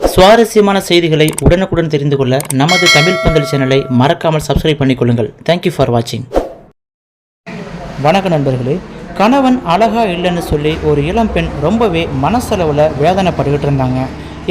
சுவாரஸ்யமான செய்திகளை உடனுக்குடன் தெரிந்து கொள்ள நமது தமிழ் பந்தல் சேனலை மறக்காமல் சப்ஸ்கிரைப் பண்ணிக்கொள்ளுங்கள். தேங்க்யூ ஃபார் வாட்சிங் வணக்க நண்பர்களே. கணவன் அழகா இல்லைன்னு சொல்லி ஒரு இளம்பெண் ரொம்பவே மனசளவில் வேதனைப்பட்டுக்கிட்டு இருந்தாங்க.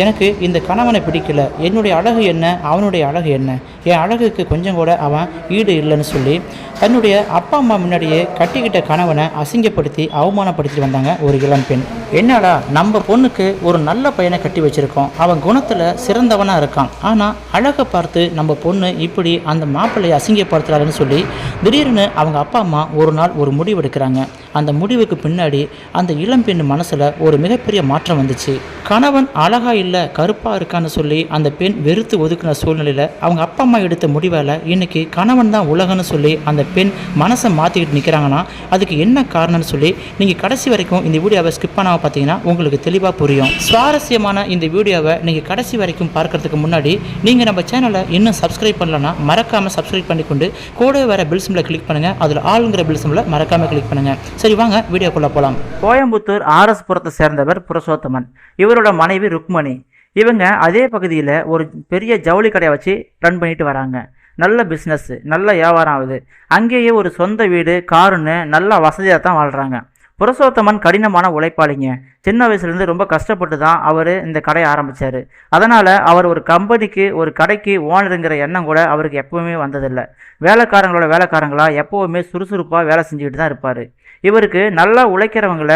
எனக்கு இந்த கணவனை பிடிக்கல. என்னுடைய அழகு என்ன? அவனுடைய அழகு என்ன? என் அழகுக்கு கொஞ்சம் கூட அவன் ஈடு இல்லைன்னு சொல்லி தன்னுடைய அப்பா அம்மா முன்னாடியே கட்டிக்கிட்ட கணவனை அசிங்கப்படுத்தி அவமானப்படுத்தி வந்தாங்க ஒரு இளம் பெண். என்னடா நம்ம பொண்ணுக்கு ஒரு நல்ல பையனை கட்டி வச்சுருக்கோம். அவன் குணத்தில் சிறந்தவனாக இருக்கான். ஆனால் அழகை பார்த்து நம்ம பொண்ணு இப்படி அந்த மாப்பிள்ளையை அசிங்கப்படுத்துறாருன்னு சொல்லி திடீர்னு அவங்க அப்பா அம்மா ஒரு நாள் ஒரு முடிவு எடுக்கிறாங்க. அந்த முடிவுக்கு பின்னாடி அந்த இளம் பெண் மனசில் ஒரு மிகப்பெரிய மாற்றம் வந்துச்சு. கணவன் அழகாக இல்லை கருப்பாக இருக்கான்னு சொல்லி அந்த பெண் வெறுத்து ஒதுக்கின சூழ்நிலையில் அவங்க அப்பா அம்மா எடுத்த முடிவால் இன்றைக்கி கணவன் தான் உலகன்னு சொல்லி அந்த பெண் மனசை மாற்றிக்கிட்டு நிற்கிறாங்கன்னா அதுக்கு என்ன காரணம்னு சொல்லி நீங்கள் கடைசி வரைக்கும் இந்த வீடியோவை ஸ்கிப் பண்ணாமல் பார்த்தீங்கன்னா உங்களுக்கு தெளிவாக புரியும். சுவாரஸ்யமான இந்த வீடியோவை நீங்கள் கடைசி வரைக்கும் பார்க்கறதுக்கு முன்னாடி நீங்கள் நம்ம சேனலை இன்னும் சப்ஸ்கிரைப் பண்ணலன்னா மறக்காமல் சப்ஸ்கிரைப் பண்ணிக்கொண்டு கூட வர பில் சிம்பில் கிளிக் பண்ணுங்கள் அதில் ஆளுங்கிற பில் சிம்பில் மறக்காமல் கிளிக் பண்ணுங்கள் சரி வாங்க வீடியோக்குள்ளே போகலாம் கோயம்புத்தூர் ஆர்எஸ் புரத்தை சேர்ந்தவர் புருஷோத்தமன் இவரோட மனைவி ருக்மணி. இவங்க அதே பகுதியில் ஒரு பெரிய ஜவுளி கடையை வச்சு ரன் பண்ணிட்டு வராங்க. நல்ல பிஸ்னஸ்ஸு நல்ல வியாபாரம் ஆகுது. அங்கேயே ஒரு சொந்த வீடு காருன்னு நல்ல வசதியாக தான் வாழ்கிறாங்க புரசோத்தமன் கடினமான உழைப்பாளிங்க. சின்ன வயசுலேருந்து ரொம்ப கஷ்டப்பட்டு தான் அவர் இந்த கடையை ஆரம்பித்தார் அதனால் அவர் ஒரு கம்பெனிக்கு ஒரு கடைக்கு ஓனருங்கிற எண்ணம் கூட அவருக்கு எப்போவுமே வந்ததில்லை. வேலைக்காரங்களோட வேலைக்காரங்களா எப்போவுமே சுறுசுறுப்பாக வேலை செஞ்சுக்கிட்டு தான் இருப்பார். இவருக்கு நல்லா உழைக்கிறவங்கள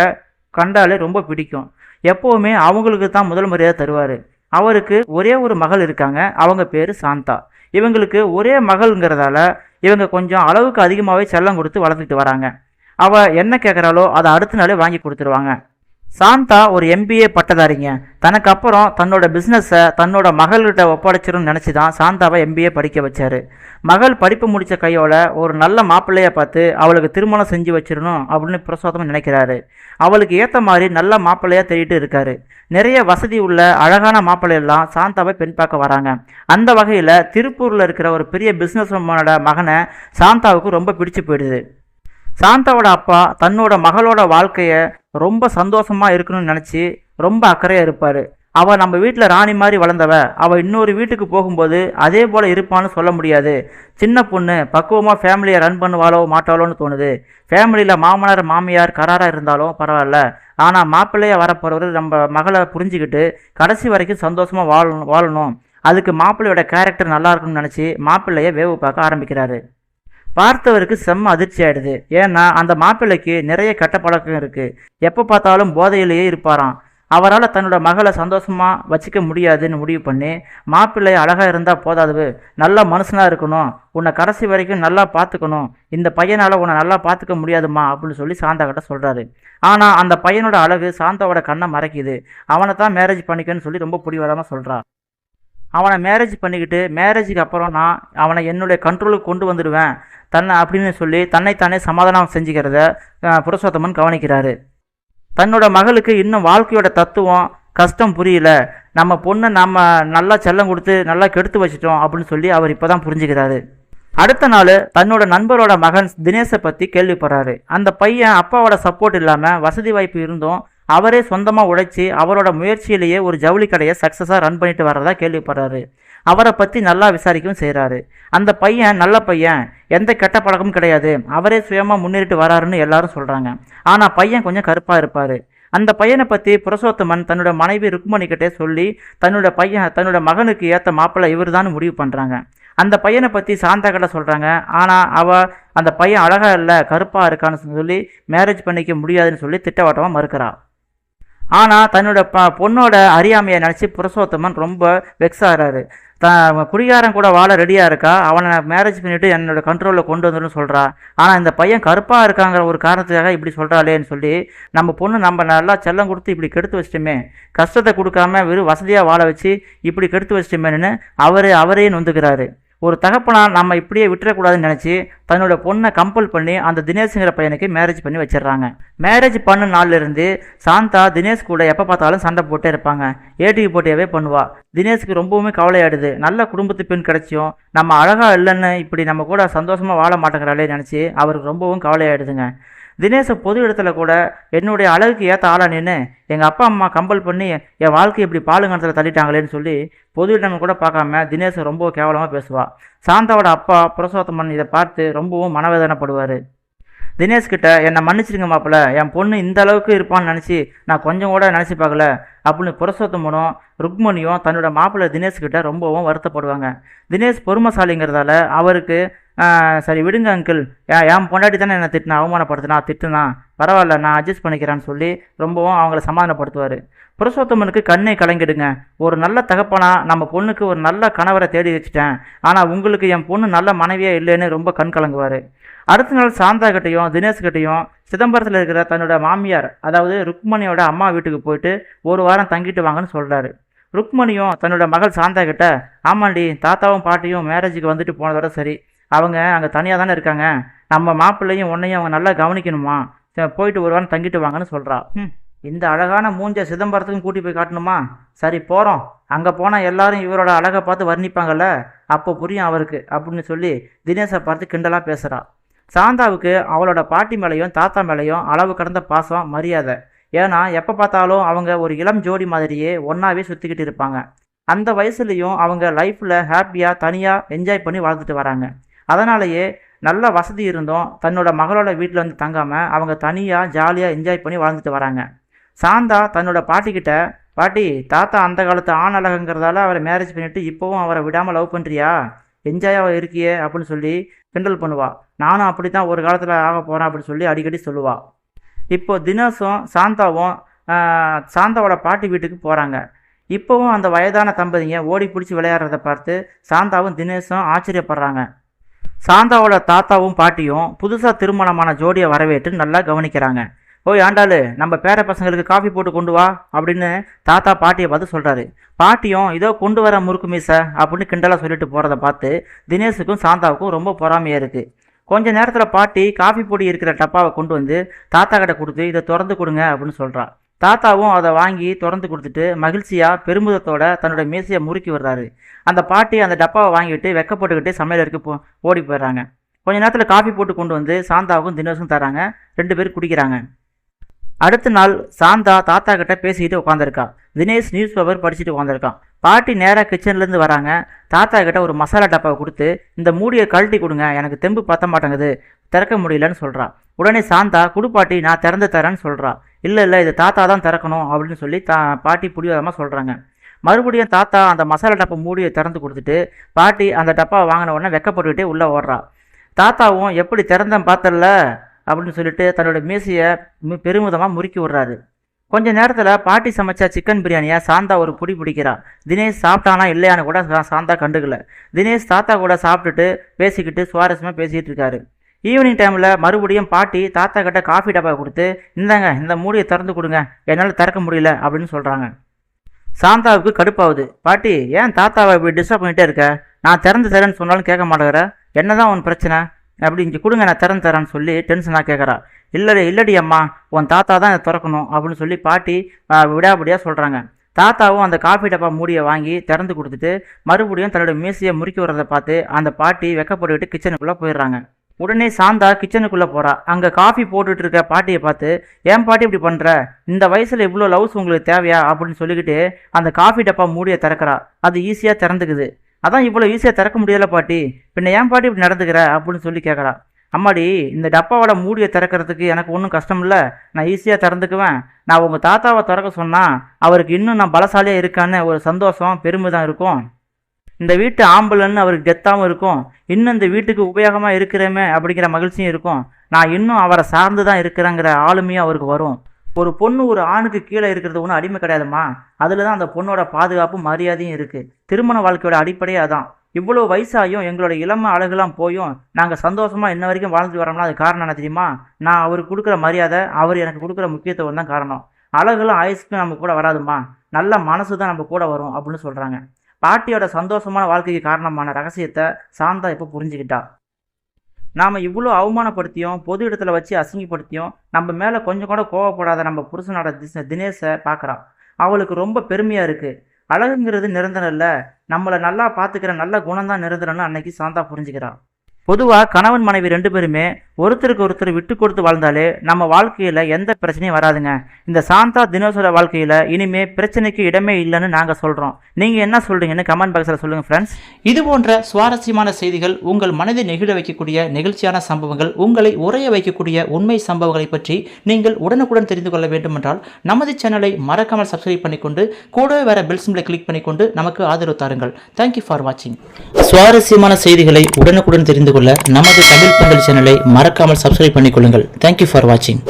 கண்டாலே ரொம்ப பிடிக்கும். எப்போவுமே அவங்களுக்கு தான் முதல் மரியாதை தருவார். அவருக்கு ஒரே ஒரு மகள் இருக்காங்க. அவங்க பேர் சாந்தா. இவங்களுக்கு ஒரே மகள்ங்கிறதால இவங்க கொஞ்சம் அளவுக்கு அதிகமாகவே செல்லம் கொடுத்து வளர்ந்துட்டு வராங்க. அவள் என்ன கேட்குறாளோ அதை அடுத்த நாளே வாங்கி கொடுத்துருவாங்க. சாந்தா ஒரு எம்பிஏ பட்டதாரிங்க. தனக்கு அப்புறம் தன்னோட பிஸ்னஸை தன்னோட மகள்கிட்ட ஒப்படைச்சிரும்னு நினச்சி தான் சாந்தாவை எம்பிஏ படிக்க வச்சாரு. மகள் படிப்பு முடித்த கையோட ஒரு நல்ல மாப்பிள்ளையை பார்த்து அவளுக்கு திருமணம் செஞ்சு வச்சிடணும் அப்படின்னு பிரசோதம் நினைக்கிறாரு. அவளுக்கு ஏற்ற மாதிரி நல்ல மாப்பிள்ளையாக தேடிட்டு இருக்காரு. நிறைய வசதி உள்ள அழகான மாப்பிள்ளையெல்லாம் சாந்தாவை பெண் பார்க்க வராங்க. அந்த வகையில் திருப்பூரில் இருக்கிற ஒரு பெரிய பிஸ்னஸ் மகனை சாந்தாவுக்கு ரொம்ப பிடிச்சு போயிடுது. சாந்தாவோட அப்பா தன்னோட மகளோட வாழ்க்கையை ரொம்ப சந்தோஷமாக இருக்கணும்னு நினச்சி ரொம்ப அக்கறையாக இருப்பார். அவள் நம்ம வீட்டில் ராணி மாதிரி வளர்ந்தவ அவள் இன்னொரு வீட்டுக்கு போகும்போது அதே போல் இருப்பான்னு சொல்ல முடியாது. சின்ன பொண்ணு பக்குவமாக ஃபேமிலியை ரன் பண்ணுவாளோ மாட்டாளோன்னு தோணுது. ஃபேமிலியில் மாமனார் மாமியார் கராராக இருந்தாலும் பரவாயில்ல. ஆனால் மாப்பிள்ளையாக வரப்போகிறவர் நம்ம மகளை புரிஞ்சுக்கிட்டு கடைசி வரைக்கும் சந்தோஷமாக வாழணும் வாழணும். அதுக்கு மாப்பிள்ளையோட கேரக்டர் நல்லா இருக்கும்னு நினச்சி மாப்பிள்ளையை வேவு பார்க்க ஆரம்பிக்கிறாரு. பார்த்தவருக்கு செம்ம அதிர்ச்சி ஆயிடுது ஏன்னா அந்த மாப்பிள்ளைக்கு நிறைய கெட்ட பழக்கம் இருக்கு. எப்போ பார்த்தாலும் போதையிலேயே இருப்பாராம். அவரால் தன்னோட மகளை சந்தோஷமாக வச்சுக்க முடியாதுன்னு முடிவு பண்ணி மாப்பிள்ளை அழகாக இருந்தால் போதாது நல்ல மனுஷனாக இருக்கணும். உன்னை கடைசி வரைக்கும் நல்லா பார்த்துக்கணும். இந்த பையனால் உன்னை நல்லா பார்த்துக்க முடியாதுமா அப்படின்னு சொல்லி சாந்தா கிட்ட சொல்கிறாரு ஆனால் அந்த பையனோட அழகு சாந்தாவோட கண்ணை மறைக்குது. அவனை தான் மேரேஜ் பண்ணிக்கன்னு சொல்லி ரொம்ப பிடிவாதமாக சொல்கிறான் அவனை மேரேஜ் பண்ணிக்கிட்டு மேரேஜுக்கு அப்புறம் நான் அவனை என்னுடைய கண்ட்ரோலுக்கு கொண்டு வந்துடுவேன். தன்னை அப்படின்னு சொல்லி தன்னைத்தானே சமாதானம் செஞ்சுக்கிறத புருஷோத்தமன் கவனிக்கிறாரு. தன்னோட மகளுக்கு இன்னும் வாழ்க்கையோட தத்துவம் கஷ்டம் புரியல. நம்ம பொண்ணை நம்ம நல்லா செல்லம் கொடுத்து நல்லா கெடுத்து வச்சிட்டோம் அப்படின்னு சொல்லி அவர் இப்போ தான் புரிஞ்சுக்கிறாரு. அடுத்த நாள் தன்னோட நண்பரோட மகன் தினேஷை பற்றி கேள்விப்படுறாரு. அந்த பையன் அப்பாவோட சப்போர்ட் இல்லாமல் வசதி வாய்ப்பு இருந்தும் அவரே சொந்தமாக உழைச்சி அவரோட முயற்சியிலேயே ஒரு ஜவுளி கடையை சக்ஸஸாக ரன் பண்ணிட்டு வர்றதா கேள்விப்படுறாரு. அவரை பற்றி நல்லா விசாரிக்கவும் செய்கிறாரு அந்த பையன் நல்ல பையன் எந்த கெட்ட பழக்கமும் கிடையாது. அவரே சுயமாக முன்னேறிட்டு வராருன்னு எல்லாரும் சொல்கிறாங்க ஆனால் பையன் கொஞ்சம் கருப்பாக இருப்பார். அந்த பையனை பற்றி புரசோத்தமன் தன்னோட மனைவி ருக்மணிக்கிட்டே சொல்லி தன்னோட பையன் தன்னோட மகனுக்கு ஏற்ற மாப்பிள்ளை இவர் தான் முடிவு பண்ணுறாங்க அந்த பையனை பற்றி சாந்தா கடை சொல்கிறாங்க ஆனால் அவ அந்த பையன் அழகாக இல்லை கருப்பாக இருக்கான்னு சொல்லி மேரேஜ் பண்ணிக்க முடியாதுன்னு சொல்லி திட்டவட்டமாக மறுக்கிறாள் ஆனால் தன்னோட ப பொண்ணோட அறியாமையை நினச்சி புருஷோத்தமன் ரொம்ப வெக்ஸ் ஆகிறாரு த குடிகாரன் கூட வாழ ரெடியாக இருக்கா? அவனை மேரேஜ் பண்ணிவிட்டு என்னோட கண்ட்ரோலில் கொண்டு வந்துடும் சொல்கிறா ஆனால் இந்த பையன் கருப்பாக இருக்காங்கிற ஒரு காரணத்துக்காக இப்படி சொல்கிறாளேன்னு சொல்லி நம்ம பொண்ணு நம்ம நல்லா செல்லம் கொடுத்து இப்படி கெடுத்து வச்சிட்டோமே. கஷ்டத்தை கொடுக்காம வெறும் வசதியாக வாழ வச்சு இப்படி கெடுத்து வச்சிட்டோமேன்னு அவரே அவரே நொந்துக்கிறாரு ஒரு தகப்பனா நம்ம இப்படியே விட்டுறக்கூடாதுன்னு நினச்சி தன்னோட பொண்ணை கம்பல் பண்ணி அந்த தினேஷுங்கிற பையனுக்கு மேரேஜ் பண்ணி வச்சிடுறாங்க. மேரேஜ் பண்ண நாள்ல இருந்து சாந்தா தினேஷ் கூட எப்போ பார்த்தாலும் சண்டை போட்டே இருப்பாங்க. ஏடிக்கு போட்டியாவே பண்ணுவா. தினேஷுக்கு ரொம்பவுமே கவலையாடுது நல்ல குடும்பத்து பெண் கிடைச்சியும். நம்ம அழகாக இல்லைன்னு இப்படி நம்ம கூட சந்தோஷமாக வாழ மாட்டேங்கிறாளே நினச்சி அவருக்கு ரொம்பவும் கவலையாயிடுதுங்க. தினேஷை பொது இடத்துல கூட என்னுடைய அழகுக்கு ஏற்ற ஆளா நின்று எங்கள் அப்பா அம்மா கம்பல் பண்ணி என் வாழ்க்கையை இப்படி பாலுங்கணத்தில் தள்ளிட்டாங்களேன்னு சொல்லி பொது இடம் கூட பார்க்காம தினேஷை ரொம்ப கேவலமாக பேசுவா. சாந்தாவோட அப்பா புருஷோத்தமன் இதை பார்த்து ரொம்பவும் மனவேதனைப்படுவார். தினேஷ் கிட்ட என்னை மன்னிச்சிருங்க மாப்பிள்ள என் பொண்ணு இந்த அளவுக்கு இருப்பான்னு நினச்சி நான் கொஞ்சம் கூட நினச்சி பார்க்கல. அப்படின்னு புருஷோத்தமனும் ருக்மணியும் தன்னோட மாப்பிள்ளை தினேஷ் கிட்ட ரொம்பவும் வருத்தப்படுவாங்க. தினேஷ் பொறுமைசாலிங்கிறதால அவருக்கு சரி விடுங்க அங்கிள் என் என் பொண்டாட்டி தானே என்னை திட்டினா அவமானப்படுத்தினா? திட்டுனா? பரவாயில்ல நான் அட்ஜஸ்ட் பண்ணிக்கிறேன்னு சொல்லி ரொம்பவும் அவங்கள சமாதானப்படுத்துவார். புருஷோத்தமனுக்கு கண்ணை கலங்கிடுங்க. ஒரு நல்ல தகப்பனா நம்ம பொண்ணுக்கு ஒரு நல்ல கணவரை தேடி வச்சுட்டேன். ஆனால் உங்களுக்கு என் பொண்ணு நல்ல மனைவியே இல்லைன்னு ரொம்ப கண் கலங்குவார். அடுத்த நாள் சாந்தா கிட்டையும் தினேஷ் கிட்டையும் சிதம்பரத்தில் இருக்கிற தன்னோட மாமியார் அதாவது ருக்மணியோட அம்மா வீட்டுக்கு போயிட்டு ஒரு வாரம் தங்கிட்டு வாங்கன்னு சொல்கிறாரு ருக்மணியும் தன்னோட மகள் சாந்தா கிட்ட ஆமாண்டி தாத்தாவும் பாட்டியும் மேரேஜுக்கு வந்துட்டு போனதோட சரி. அவங்க அங்கே தனியாக தானே இருக்காங்க. நம்ம மாப்பிள்ளையும் உன்னையும் அவங்க நல்லா கவனிக்கணுமா? போயிட்டு ஒரு வாரம் தங்கிட்டு வாங்கன்னு சொல்கிறா ம் இந்த அழகான மூஞ்ச சிதம்பரத்துக்கும் கூட்டி போய் காட்டணுமா? சரி போகிறோம் அங்கே போனால் எல்லாரும் இவரோட அழகை பார்த்து வர்ணிப்பாங்கள்ல அப்போ புரியும் அவருக்கு அப்படின்னு சொல்லி தினேஷை பார்த்து கிண்டலாக பேசுகிறா சாந்தாவுக்கு அவளோட பாட்டி மேலேயும் தாத்தா மேலேயும் அளவு கடந்த பாசம் மரியாதை. ஏன்னா எப்போ பார்த்தாலும் அவங்க ஒரு இளம் ஜோடி மாதிரியே ஒன்றாவே சுற்றிக்கிட்டு இருப்பாங்க. அந்த வயசுலேயும் அவங்க லைஃப்பில் ஹாப்பியாக தனியாக என்ஜாய் பண்ணி வாழ்ந்துட்டு வராங்க. அதனாலேயே நல்ல வசதி இருந்தும் தன்னோட மகளோட வீட்டில் வந்து தங்காமல் அவங்க தனியாக ஜாலியாக என்ஜாய் பண்ணி வாழ்ந்துட்டு வராங்க. சாந்தா தன்னோட பாட்டிக்கிட்ட பாட்டி தாத்தா அந்த காலத்து ஆண் அழகுங்கிறதால அவரை மேரேஜ் பண்ணிவிட்டு இப்போவும் அவரை விடாமல் லவ் பண்ணுறியா என்ஜாயாக இருக்கியே? அப்படின்னு சொல்லி கிண்டல் பண்ணுவாள் நானும் அப்படி தான் ஒரு காலத்தில் ஆக போகிறேன் அப்படின்னு சொல்லி அடிக்கடி சொல்லுவாள் இப்போ தினேஷும் சாந்தாவும் சாந்தாவோட பாட்டி வீட்டுக்கு போகிறாங்க இப்போவும் அந்த வயதான தம்பதிங்க ஓடி பிடிச்சி விளையாடுறத பார்த்து சாந்தாவும் தினேஷும் ஆச்சரியப்படுறாங்க. சாந்தாவோட தாத்தாவும் பாட்டியும் புதுசாக திருமணமான ஜோடியை வரவேற்று நல்லா கவனிக்கிறாங்க. ஓய் ஆண்டாளு நம்ம பேர பசங்களுக்கு காஃபி போட்டு கொண்டு வா அப்படின்னு தாத்தா பாட்டியை பார்த்து சொல்கிறாரு பாட்டியும் இதோ கொண்டு வர முறுக்கு மீசை அப்படின்னு கிண்டலாக சொல்லிட்டு போகிறத பார்த்து தினேஷுக்கும் சாந்தாவுக்கும் ரொம்ப பொறாமையாக இருக்குது கொஞ்ச நேரத்தில் பாட்டி காஃபி பொடி இருக்கிற டப்பாவை கொண்டு வந்து தாத்தா கிட்ட கொடுத்து இதை திறந்து கொடுங்க அப்படின்னு சொல்கிறா தாத்தாவும் அதை வாங்கி திறந்து கொடுத்துட்டு மகிழ்ச்சியாக பெருமிதத்தோட தன்னோட மீசையை முறுக்கி வர்றாரு அந்த பாட்டி அந்த டப்பாவை வாங்கிட்டு வெக்கப்பட்டுக்கிட்டு சமையலருக்கு போ ஓடி போயிடுறாங்க. கொஞ்ச நேரத்தில் காஃபி போட்டு கொண்டு வந்து சாந்தாவுக்கும் தினேஷும் தராங்க ரெண்டு பேரும் குடிக்கிறாங்க. அடுத்த நாள் சாந்தா தாத்தா கிட்ட பேசிக்கிட்டு உட்காந்துருக்கா தினேஷ் நியூஸ் பேப்பர் படிச்சுட்டு உட்காந்துருக்கான் பாட்டி நேராக கிச்சன்லேருந்து வராங்க. தாத்தா கிட்ட ஒரு மசாலா டப்பாவை கொடுத்து இந்த மூடியை கழட்டி கொடுங்க. எனக்கு தெம்பு பத்த மாட்டேங்குது. திறக்க முடியலன்னு சொல்கிறா உடனே சாந்தா குடுப்பாட்டி நான் திறந்து தரேன்னு சொல்கிறா இல்லை இல்லை இது தாத்தா தான் திறக்கணும் அப்படின்னு சொல்லி தா பாட்டி புடிவாதமாக சொல்கிறாங்க மறுபடியும் தாத்தா அந்த மசாலா டப்பா மூடியை திறந்து கொடுத்துட்டு பாட்டி அந்த டப்பாவை வாங்கின உடனே வெக்கப்பட்டுக்கிட்டே உள்ளே ஓடுறா. தாத்தாவும் எப்படி திறந்தேன் பார்த்தல அப்படின்னு சொல்லிட்டு தன்னோட மீசையை பெருமிதமாக முறுக்கி விடுறாரு. கொஞ்ச நேரத்தில் பாட்டி சமைச்ச சிக்கன் பிரியாணியை சாந்தா ஒரு பிடி பிடிக்கிறா. தினேஷ் சாப்பிட்டானா இல்லையான்னு கூட சாந்தா கண்டுக்கல. தினேஷ் தாத்தா கூட சாப்பிட்டுட்டு பேசிக்கிட்டு சுவாரஸ்யமாக பேசிகிட்டு இருக்காரு. ஈவினிங் டைமில் மறுபடியும் பாட்டி தாத்தா கிட்ட காஃபி டப்பா கொடுத்து இந்தாங்க இந்த மூடியை திறந்து கொடுங்க. என்னால் திறக்க முடியல அப்படின்னு சொல்கிறாங்க சாந்தாவுக்கு கடுப்பாகுது. பாட்டி ஏன் தாத்தாவை இப்படி டிஸ்டர்ப் பண்ணிகிட்டே இருக்க? நான் திறந்து தரேன்னு சொன்னாலும் கேட்க மாட்டேங்கிற. என்ன தான் உன் பிரச்சனை? அப்படி கொடுங்க நான் திறந்து தரேன்னு சொல்லி டென்ஷனாக கேட்குறா இல்லடி இல்லடி அம்மா உன் தாத்தா தான் இதை திறக்கணும் அப்படின்னு சொல்லி பாட்டி விடாபடியாக சொல்கிறாங்க தாத்தாவும் அந்த காஃபி டப்பா மூடியை வாங்கி திறந்து கொடுத்துட்டு மறுபடியும் தன்னோட மீசையை முறுக்கி வர்றதை பார்த்து அந்த பாட்டி வெக்கப்பட்டுக்கிட்டு கிச்சனுக்குள்ளே போயிடுறாங்க. உடனே சாந்தா கிச்சனுக்குள்ளே போகிறா அங்கே காஃபி போட்டுட்டு இருக்க பாட்டியை பார்த்து ஏன் பாட்டி இப்படி பண்ணுற இந்த வயசில் இவ்வளோ லவ்ஸ் உங்களுக்கு தேவையா? அப்படின்னு சொல்லிக்கிட்டு அந்த காஃபி டப்பா மூடியை திறக்கிறா. அது ஈஸியாக திறந்துக்குது. அதான் இவ்வளோ ஈஸியாக திறக்க முடியல பாட்டி. பின்ன ஏன் பாட்டி இப்படி நடந்துக்கிற? அப்படின்னு சொல்லி கேட்குறா அம்மாடி இந்த டப்பாவோட மூடியை திறக்கிறதுக்கு எனக்கு ஒன்றும் கஷ்டம் இல்லை. நான் ஈஸியாக திறந்துக்குவேன். நான் உங்கள் தாத்தாவை திறக்க சொன்னால் அவருக்கு இன்னும் நான் பலசாலியாக இருக்கான்னு ஒரு சந்தோஷம் பெருமை தான் இருக்கும். இந்த வீட்டு ஆம்பளன்னு அவருக்கு கெத்தாகவும் இருக்கும். இன்னும் இந்த வீட்டுக்கு உபயோகமாக இருக்கிறேமே அப்படிங்கிற மகிழ்ச்சியும் இருக்கும். நான் இன்னும் அவரை சார்ந்து தான் இருக்கிறேங்கிற ஆளுமையும் அவருக்கு வரும். ஒரு பொண்ணு ஒரு ஆணுக்கு கீழே இருக்கிறது ஒன்றும் அடிமை கிடையாதும்மா. அதில் தான் அந்த பொண்ணோட பாதுகாப்பும் மரியாதையும் இருக்குது திருமண வாழ்க்கையோட அடிப்படையே அதான். இவ்வளோ வயசாயும் எங்களோட இளம அழகுலாம் போயும் நாங்கள் சந்தோஷமாக இன்ன வரைக்கும் வாழ்ந்துட்டு வரோம்னா அது காரணம் என்ன தெரியுமா? நான் அவருக்கு கொடுக்குற மரியாதை அவர் எனக்கு கொடுக்குற முக்கியத்துவம் தான் காரணம். அழகுலாம் ஆயுசுக்கும் நம்ம கூட வராதுமா நல்ல மனசு தான் நம்ம கூட வரும் அப்படின்னு சொல்கிறாங்க பாட்டியோட சந்தோஷமான வாழ்க்கைக்கு காரணமான ரகசியத்தை சாந்தா இப்போ புரிஞ்சுக்கிட்டா. நாம் இவ்வளோ அவமானப்படுத்தியும் பொது இடத்துல வச்சு அசிங்கப்படுத்தியும் நம்ம மேலே கொஞ்சம் கூட கோவப்படாத நம்ம புருஷனோட திச தினேஷை பார்க்குறான். அவளுக்கு ரொம்ப பெருமையாக இருக்குது அழகுங்கிறது நிரந்தரம் இல்லை. நம்மளை நல்லா பார்த்துக்கிற நல்ல குணம் தான் நிரந்தரம்னு அன்னைக்கு சாந்தா புரிஞ்சுக்கிறான் பொதுவாக கணவன் மனைவி ரெண்டு பேருமே ஒருத்தருக்கு ஒருத்தர் விட்டு கொடுத்து வாழ்ந்தாலே நம்ம வாழ்க்கையில் எந்த பிரச்சனையும் வராதுங்க. இந்த சாந்தா தினோசர வாழ்க்கையில் இனிமே பிரச்சனைக்கு இடமே இல்லைன்னு நாங்கள் சொல்கிறோம் நீங்கள் என்ன சொல்கிறீங்கன்னு கமெண்ட் பாக்ஸில் சொல்லுங்கள் ஃப்ரெண்ட்ஸ் இது போன்ற சுவாரஸ்யமான செய்திகள் உங்கள் மனதை நெகிழ வைக்கக்கூடிய நெகிழ்ச்சியான சம்பவங்கள் உங்களை உறைய வைக்கக்கூடிய உண்மை சம்பவங்களை பற்றி நீங்கள் உடனுக்குடன் தெரிந்து கொள்ள வேண்டுமென்றால் நமது சேனலை மறக்காமல் சப்ஸ்கிரைப் பண்ணிக்கொண்டு கூடவே வர பெல் சிம்பிளை கிளிக் பண்ணிக்கொண்டு நமக்கு ஆதரவு தாருங்கள். தேங்க்யூ ஃபார் வாட்சிங் சுவாரஸ்யமான செய்திகளை உடனுக்குடன் தெரிந்து கொள்ள நமது தமிழ் பந்தல் சேனலை மறக்காமல் சப்ஸ்கிரைப் பண்ணிக்கொள்ளுங்கள். தேங்க்யூ ஃபார் வாட்சிங்